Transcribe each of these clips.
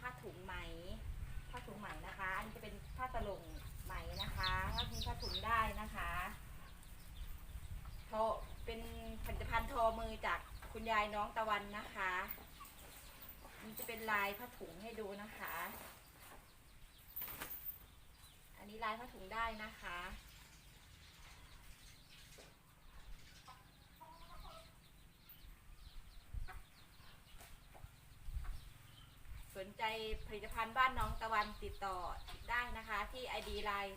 ผ้าถุงไหม ผ้าถุงไหมนะคะ อันนี้จะเป็นผ้าตะลงไหมนะคะถ้ามีผ้าถุงได้นะคะโทอเป็นผลิตภัณฑ์ทอมือจากคุณยายน้องตะวันนะคะมันจะเป็นลายผ้าถุงให้ดูนะคะ อันนี้ลายผ้าถุงได้นะคะ สนใจผลิตภัณฑ์บ้านน้องตะวันติดต่อได้นะคะ ที่ ID ไลน์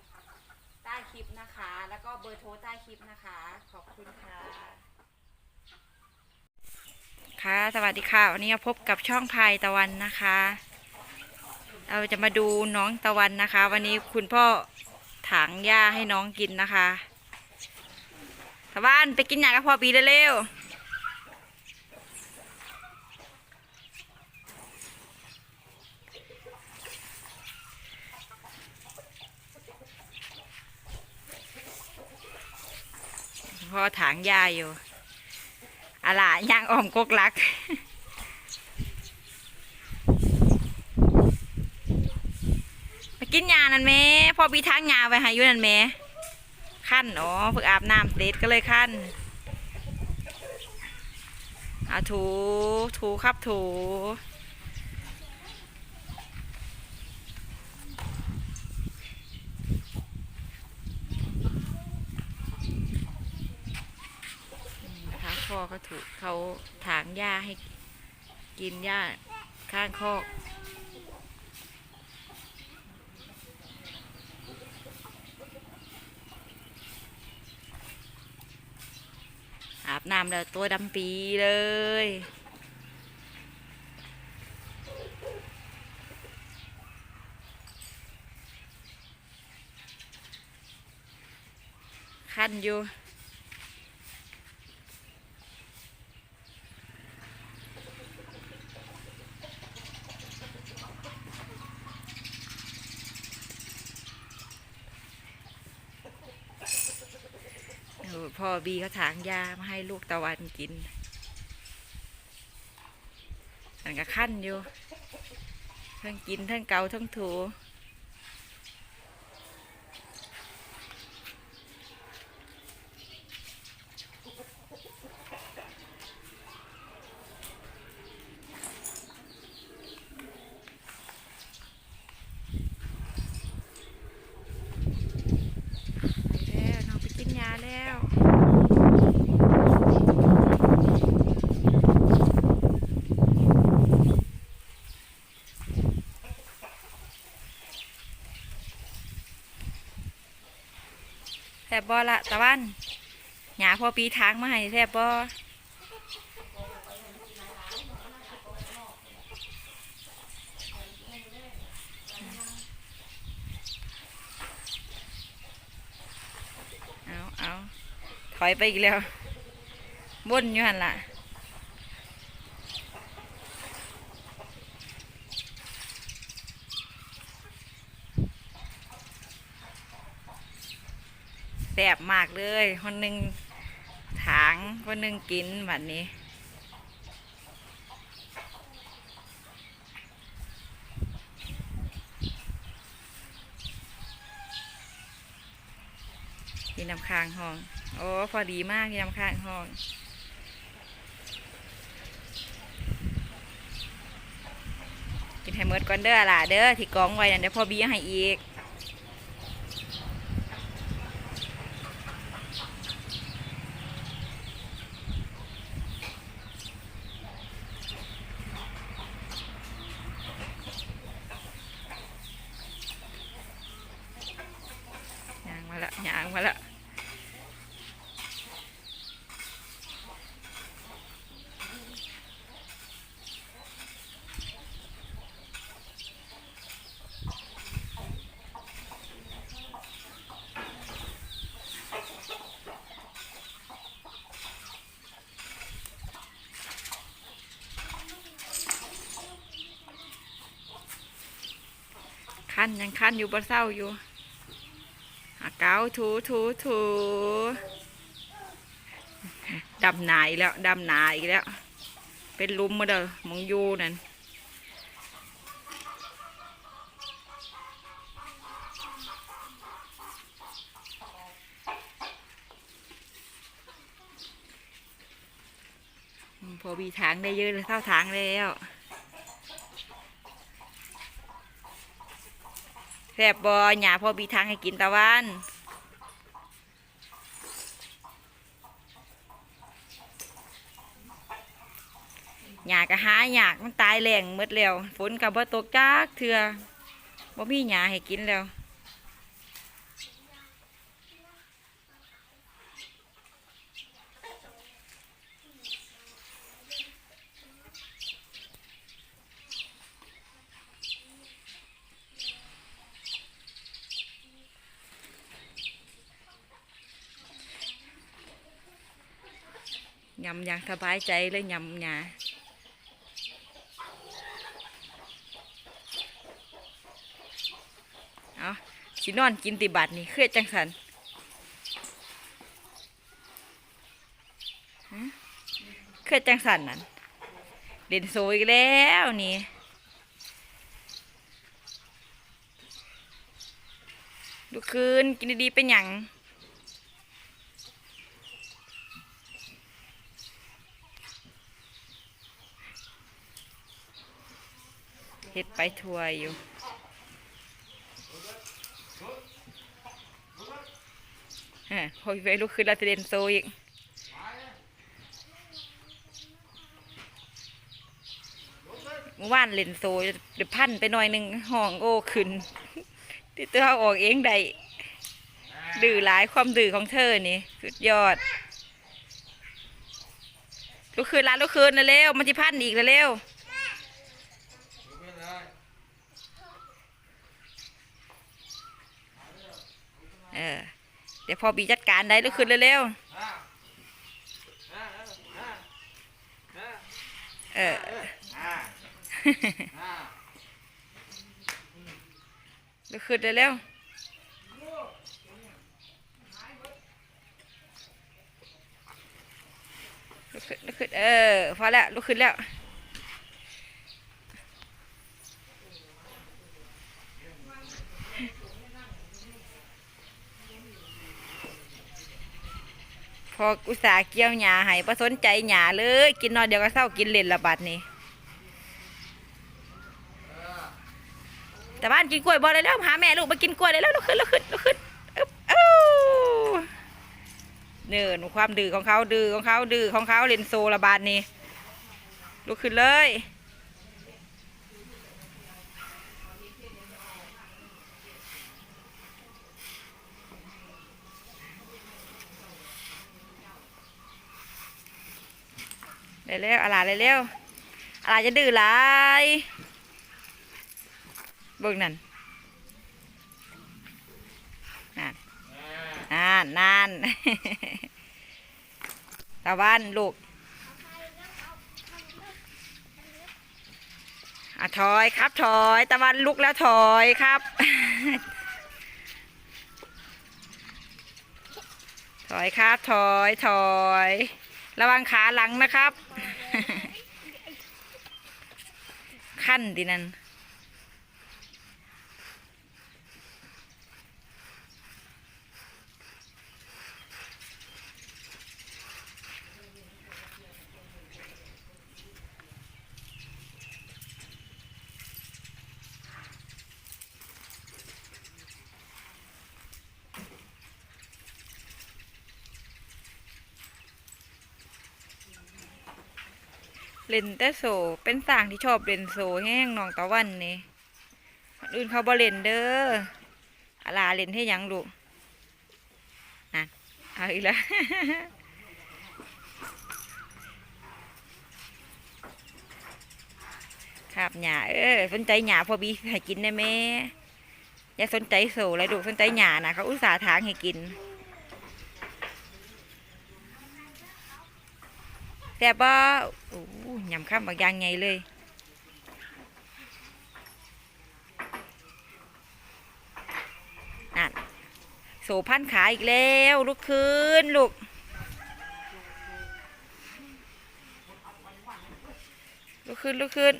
ใต้คลิปนะคะ แล้วก็เบอร์โทรใต้คลิปนะคะ ขอบคุณค่ะ ค่ะ สวัสดีค่ะ วันนี้มาพบกับช่องพายตะวันนะคะ เราจะมาดูน้องตะวันนะคะ วันนี้คุณพ่อถางหญ้าให้น้องกินนะคะตะวันไปกินหยากับพ่อปีเร็วๆ พ่อถางหญ้าอยู่อะล่ะย่างอ้อมกกลักไปกินยานั่นแม่พ่อบีทางยาไว้ให้อยู่นั่นแม่ขั้นอ๋อเพิ่งอาบน้ำเสร็จก็เลยขั้นอาถูถูครับถู นะคะ พ่อเขาถูกเขาถางหญ้าให้กินหญ้าข้างคอกอาบน้ำแล้วตัวดำปีเลยขั้นอยู่ พ่อบีเขาถางยามาให้ลูกตะวันกินมันก็ขั้นอยู่ ทั้งกินทั้งเกาทั้งถูไปแล้วน้องไปกินยาแล้ว แทบบอละตะวันหยาพอปีทางมาให้แทบบอเอาเอาถอยไปอีกแล้วบนอยู่หันละ สบมากเลย คนหนึ่งถางคนหนึ่งกินแบบนี้กินน้ำค้างห้อง โอ้ พอดีมากกินน้ำค้างห้อง กินให้หมดก่อนเด้อล่ะเด้อ ที่กองไว้นั่นเดี๋ยวพ่อบีให้อีกันยังคันอยู่บะเศร้าอยู่หาเกาถูถูถูดำหนาอีกแล้วดำหนาอีกแล้ว เป็นลุมมาเด้อมึงยูนั่นพอมีถางได้เยอะเลยเท่าถางแล้ว ซ่บบอหยาพ่อบีทางให้กินตะวันหยากะหายหยากมันตายแรงเมดแล้วฝนกับบ่ตกจักเถื่อบ่มีหยาให้กินแล้ว ยำอย่างสบายใจเลยยำหยาเอาสินอนกินติบัตรนี่เครียดจังสันฮะเครียดจังสันนั่นเด่นโซอีกแล้วนี่ดูคืนกินดีๆเป็นหยัง เฮ็ดไปทัวอยู่ฮะพอไปลุกขึ้นละเดนโซอีกเมื่อวานเล่นโซเดี๋ยวพันไปหน่อยหนึ่งห้องโอ้ขึ้นที่เธอออกเองได้ดื้อหลายความดื้อของเธอนี่สุดยอดลุกขึ้นร้านลุกขึ้นเร็วมันจะพันอีกเร็วๆเออ เดี๋ยวพอบีจัดการได้ลุกขึ้นเร็วๆเออลุกขึ้นเร็วๆลุกขึ้นลุกขึ้นเออพอแล้วลุกขึ้นแล้ว ออุตส่าห์เกี่ยวหญ้าให้ประสนใจหญ้าเลย กินนอนเดียวก็เศร้ากินเล่นละบาดนี้แต่บ้านกินกล้วยบ่ได้แล้วหาแม่ลูกมากินกล้วยได้แล้วลุกขึ้นลุกขึ้นลุกขึ้นเอ้าเนินความดื้อของเขาดื้อของเขาดื้อของเขาเล่นโซละบาดนี้ลุกขึ้นเลย เร็วๆอะไรเร็วๆอะไรจะดื้อหลายเบิ่งนั่นนั่นนั่นนั่นตะวันลูกอะถอยครับถอย ตะวันลุกแล้วถอยครับ ถอยครับถอยถอย ระวังขาหลังนะครับ ขั้นดินั่น เล่นแต่โซเป็นสางที่ชอบเล่นโซแห้งนองตะวันนี่คนอื่นเขาบ่เล่นเด้ออาลาเล่นให้ยังลูกนั่นเอาอีกแล้วครับหยาเออสนใจหยาพอบีให้กินได้ไหมอย่าสนใจโซเลยลูสนใจหยานะเขาอุตส่าห์ทางให้กิน แต่บ่โอ้ยำข้ามบางอย่างไงเลยนั่นโสพันขาอีกแล้วลุกขึ้นลูกลุกขึ้นลุกขึ้น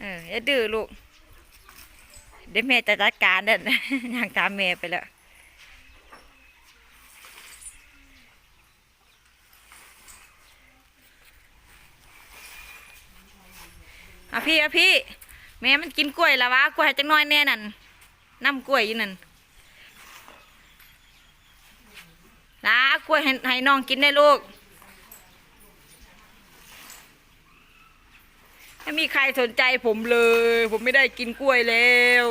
เอออย่าดื้อลูก เดี๋ยวแม่จะจัดการเด่นย่างตามแม่ไปแล้วอะพี่อะพี่ แม่มันกินกล้วยแล้ววะกล้วยจังน้อยแน่นั่นน้ำกล้วยอยู่นั่นลากล้วยให้ให้น้องกินได้ลูก ม่มีใครสนใจผมเลย ผมไม่ได้กินกล้วยแล้ว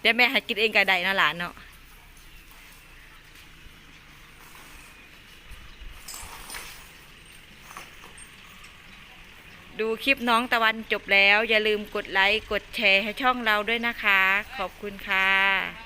เดี๋ยวแม่ให้กินเองก็ได้นะหลานเนาะดูคลิปน้องตะวันจบแล้ว อย่าลืมกดไลค์ กดแชร์ให้ช่องเราด้วยนะคะ ขอบคุณค่ะ